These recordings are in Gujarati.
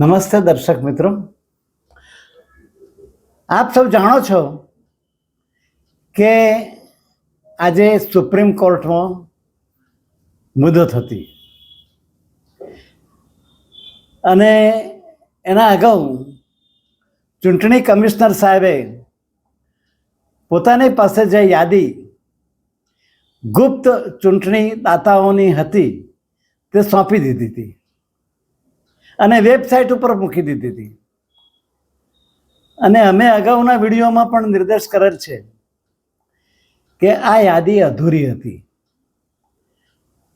નમસ્તે દર્શક મિત્રો. આપ સૌ જાણો છો કે આજે સુપ્રીમ કોર્ટમાં મુદત હતી. અને એના અગાઉ ચૂંટણી કમિશનર સાહેબે પોતાની પાસે જે યાદી ગુપ્ત ચૂંટણી દાતાઓની હતી તે સોંપી દીધી હતી. અને વેબસાઇટ ઉપર મૂકી દીધી હતી. અને અમે અગાઉના વિડીયોમાં પણ નિર્દેશ કરેલ છે કે આ યાદી અધૂરી હતી.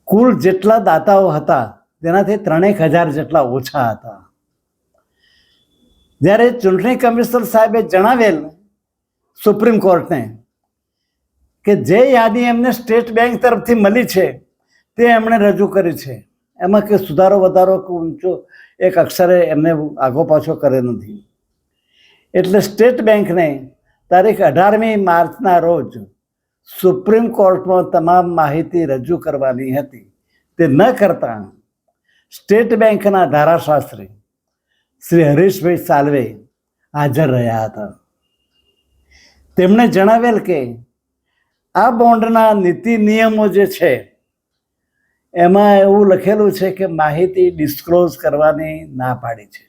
કુલ જેટલા દાતાઓ હતા, તેનાથી ત્રણેક હજાર જેટલા ઓછા હતા. જ્યારે ચૂંટણી કમિશનર સાહેબે જણાવેલ સુપ્રીમ કોર્ટને કે જે યાદી એમને સ્ટેટ બેંક તરફથી મળી છે, તે એમણે રજૂ કરી છે. એમાં કે સુધારો વધારો કે ઊંચો એક અક્ષરે એમને આગો પાછો કરે નથી. એટલે સ્ટેટ બેંકને તારીખ અઢારમી માર્ચના રોજ સુપ્રીમ કોર્ટમાં તમામ માહિતી રજૂ કરવાની હતી. તે ન કરતા સ્ટેટ બેંકના ધારાશાસ્ત્રી શ્રી હરીશભાઈ સાલવે હાજર રહ્યા હતા. તેમણે જણાવેલ કે આ બોન્ડના નીતિ નિયમો જે છે એમાં એવું લખેલું છે કે માહિતી ડિસ્ક્લોઝ કરવાની ના પાડી છે.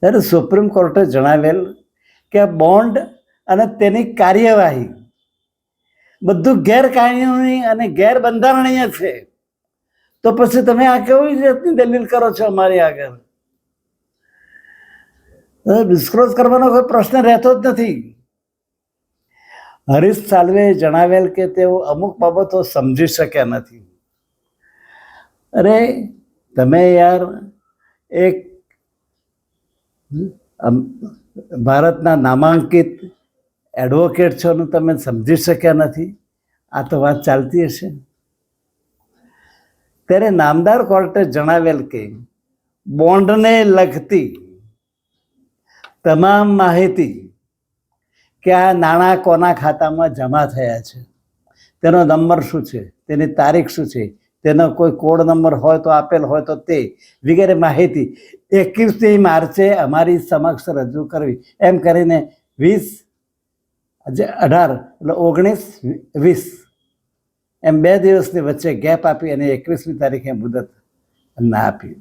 ત્યારે સુપ્રીમ કોર્ટે જણાવેલ કે બોન્ડ અને તેની કાર્યવાહી બધું ગેરકાનૂની અને ગેરબંધારણીય છે. તો પછી તમે આ કેવી જાતની દલીલ કરો છો અમારી આગળ? ડિસ્ક્લોઝ કરવાનો કોઈ પ્રશ્ન રહેતો જ નથી. હરીશ સાલ્વે જણાવેલ કે તેઓ અમુક બાબતો સમજી શક્યા નથી. અરે તમે યાર એક ભારતના નામાંકિત એડવોકેટ છો ને તમે સમજી શક્યા નથી. આ તો વાત ચાલતી હશે. ત્યારે નામદાર કોર્ટે જણાવેલ કે બોન્ડને લગતી તમામ માહિતી કે આ નાણાં કોના ખાતામાં જમા થયા છે. તેનો નંબર શું છે? તેની તારીખ શું છે? તેનો કોઈ કોડ નંબર હોય તો આપેલ હોય તો તે વગેરે માહિતી એકવીસમી માર્ચે અમારી સમક્ષ રજૂ કરવી. એમ કરીને વીસ અઢાર, એટલે ઓગણીસ, વીસ. એમ બે દિવસની વચ્ચે ગેપ આપી અને એકવીસમી તારીખે મુદત ના આપી.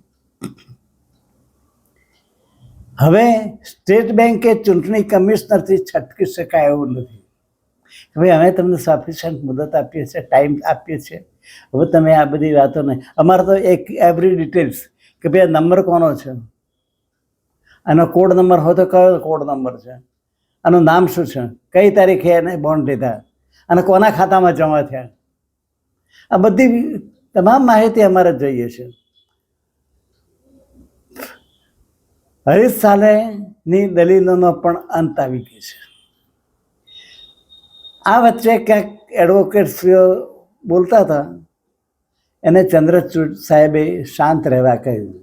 હવે સ્ટેટ બેંકે ચૂંટણી કમિશનરથી છટકી શકાય એવું નથી. હવે અમે તમને સફિશિયન્ટ મુદત આપીએ છીએ ટાઈમ આપીએ છીએ. હવે તમે આ બધી વાતો નહીં. અમારે તો એક એવરી ડિટેલ્સ કે ભાઈ આ નંબર કોનો છે? આનો કોડ નંબર હોય તો કયો કોડ નંબર છે? આનું નામ શું છે? કઈ તારીખે એને બોન્ડ લીધા? અને કોના ખાતામાં જમા થયા? આ બધી તમામ માહિતી અમારે જોઈએ છે. હરીશ સાલેની દલીલોનો પણ અંત આવી ગયો છે. આ વચ્ચે ક્યાંક એડવોકેટશ્રીઓ બોલતા હતા. એને ચંદ્રચૂડ સાહેબે શાંત રહેવા કહ્યું.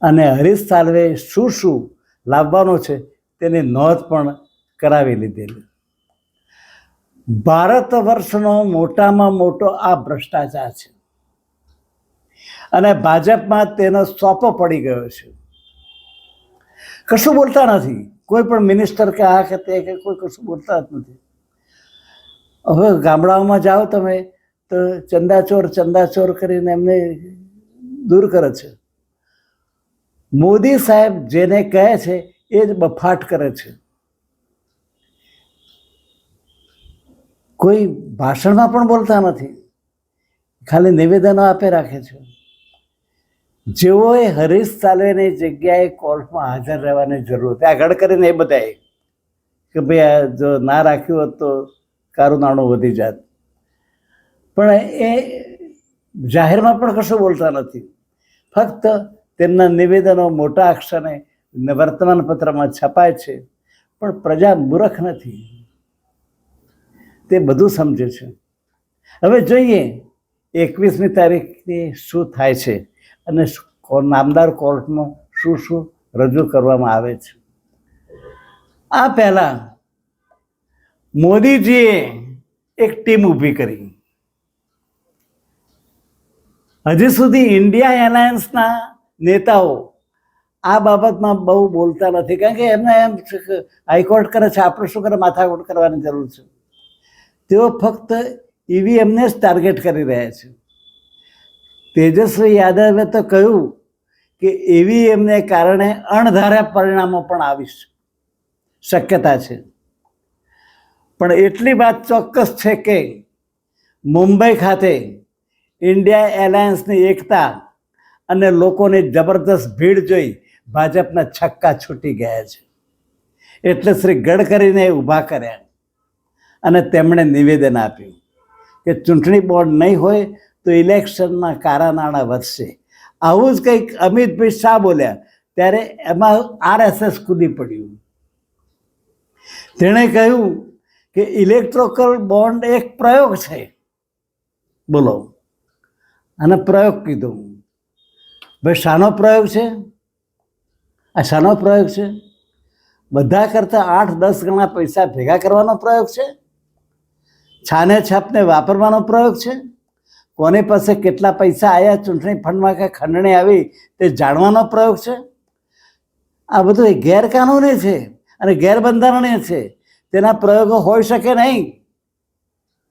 અને હરીશ સાલ્વે શું શું લાવવાનો છે તેની નોંધ પણ કરાવી લીધેલી. ભારત વર્ષનો મોટામાં મોટો આ ભ્રષ્ટાચાર છે. અને ભાજપમાં તેનો સોપો પડી ગયો છે. કશું બોલતા નથી. કોઈ પણ મિનિસ્ટર કે આ કે તે કે કોઈ કશું બોલતા જ નથી. હવે ગામડાઓમાં જાઓ તમે, તો ચંદાચોર ચંદાચોર કરીને એમને દૂર કરે છે. મોદી સાહેબ જેને કહે છે, એ જ બફાટ કરે છે. કોઈ ભાષણમાં પણ બોલતા નથી. ખાલી નિવેદનો આપે રાખે છે. જેઓએ હરીશ સાલવેની જગ્યાએ કોર્ટમાં હાજર રહેવાની જરૂર હતી. આગળ કરીને એ બધાએ કે ભાઈ આ જો ના રાખ્યું હોત તો કારું નાણું વધી જાત. પણ એ જાહેરમાં પણ કશું બોલતા નથી. ફક્ત તેમના નિવેદનો મોટા અક્ષરે વર્તમાનપત્રમાં છપાય છે. પણ પ્રજા મૂર્ખ નથી. તે બધું સમજે છે. હવે જોઈએ એકવીસમી તારીખે શું થાય છે અને નામદાર કોર્ટમાં શું શું રજૂ કરવામાં આવે છે. આ પહેલાં મોદીજીએ એક ટીમ ઊભી કરી. હજી સુધી ઇન્ડિયા એલાયન્સના નેતાઓ આ બાબતમાં બહુ બોલતા નથી, કારણ કે એમને એમ હાઈકોર્ટ કરે છે આપણે શું કરે, માથાકોટ કરવાની જરૂર છે. તેઓ ફક્ત ઈવીએમને જ ટાર્ગેટ કરી રહ્યા છે. તેજસ્વી યાદવે તો કહ્યું કે ઈવીએમને કારણે અણધાર્યા પરિણામો પણ આવી શક્યતા છે. પણ એટલી વાત ચોક્કસ છે કે મુંબઈ ખાતે ઇન્ડિયા એલાયન્સની એકતા અને લોકોની જબરદસ્ત ભીડ જોઈ ભાજપના છક્કા છૂટી ગયા છે. એટલે શ્રી ગડકરીને ઊભા કર્યા અને તેમણે નિવેદન આપ્યું કે ચૂંટણી બોર્ડ નહીં હોય તો ઇલેક્શનમાં કારા નાણાં વધશે. આવું જ કંઈક અમિતભાઈ શાહ બોલ્યા ત્યારે એમાં આરએસએસ કૂદી પડ્યું. તેણે કહ્યું કે ઇલેક્ટ્રોકલ બોન્ડ એક પ્રયોગ છે. બોલો. અને પ્રયોગ કીધું. ભાઈ, શાનો પ્રયોગ છે? આ શાનો પ્રયોગ છે? બધા કરતાં આઠ, દસ ગણા પૈસા ભેગા કરવાનો પ્રયોગ છે? છાને છાપને વાપરવાનો પ્રયોગ છે? કોની પાસે કેટલા પૈસા આવ્યા ચૂંટણી ફંડમાં કે ખંડણી આવી, તે જાણવાનો પ્રયોગ છે? આ બધું એ ગેરકાનૂની છે અને ગેરબંધારણીય છે. તેના પ્રયોગો હોઈ શકે નહીં.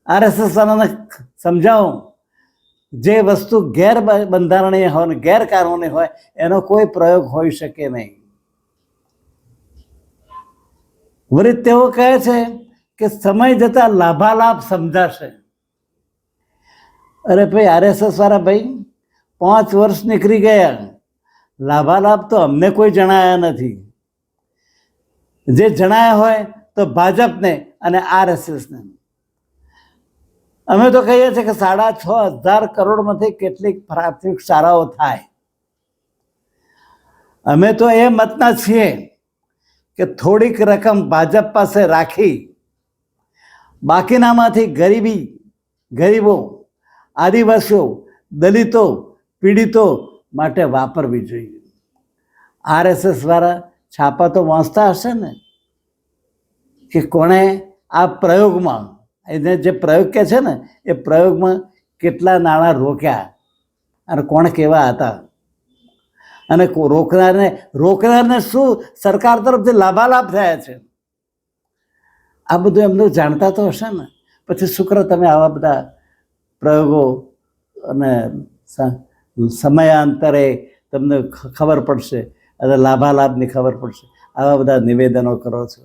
આરએસએસ વાળાને સમજાવો. જે વસ્તુ ગેર બંધારણીય હોય ને ગેરકાનૂની હોય, એનો કોઈ પ્રયોગ હોઈ શકે નહીં. વળી તેઓ કહે છે કે સમય જતાં લાભાલાભ સમજાશે. અરે ભાઈ, આરએસએસ વાળા ભાઈ, પાંચ વર્ષ નીકળી ગયા. લાભાલાભ તો અમને કોઈ જણાયા નથી. જે જણાયા હોય તો ભાજપને અને આરએસએસને. અમે તો કહીએ છીએ કે સાડા છ હજાર કરોડમાંથી કેટલીક પ્રાથમિક શાળાઓ થાય. અમે તો એ મતના છીએ કે થોડીક રકમ ભાજપ પાસે રાખી, બાકીનામાંથી ગરીબી, ગરીબો, આદિવાસીઓ, દલિતો, પીડિતો માટે વાપરવી જોઈએ. આરએસએસ દ્વારા છાપા તો વાંચતા હશે ને? કે કોણે આ પ્રયોગમાં, એને જે પ્રયોગ કે છે ને, એ પ્રયોગમાં કેટલા નાણાં રોક્યા અને કોણ કેવા હતા? અને રોકનારને રોકનારને શું સરકાર તરફથી લાભાલાભ થયા છે? આ બધું એમનું જાણતા તો હશે ને. પછી શુક્ર, તમે આવા બધા પ્રયોગો અને સમયાંતરે તમને ખબર પડશે, અને લાભાલાભની ખબર પડશે. આવા બધા નિવેદનો કરો છો?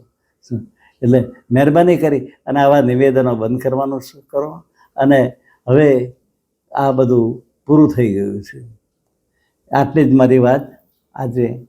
એટલે મહેરબાની કરી અને આવા નિવેદનો બંધ કરવાનું શું કરો? અને હવે આ બધું પૂરું થઈ ગયું છે. આટલી જ મારી વાત. આજે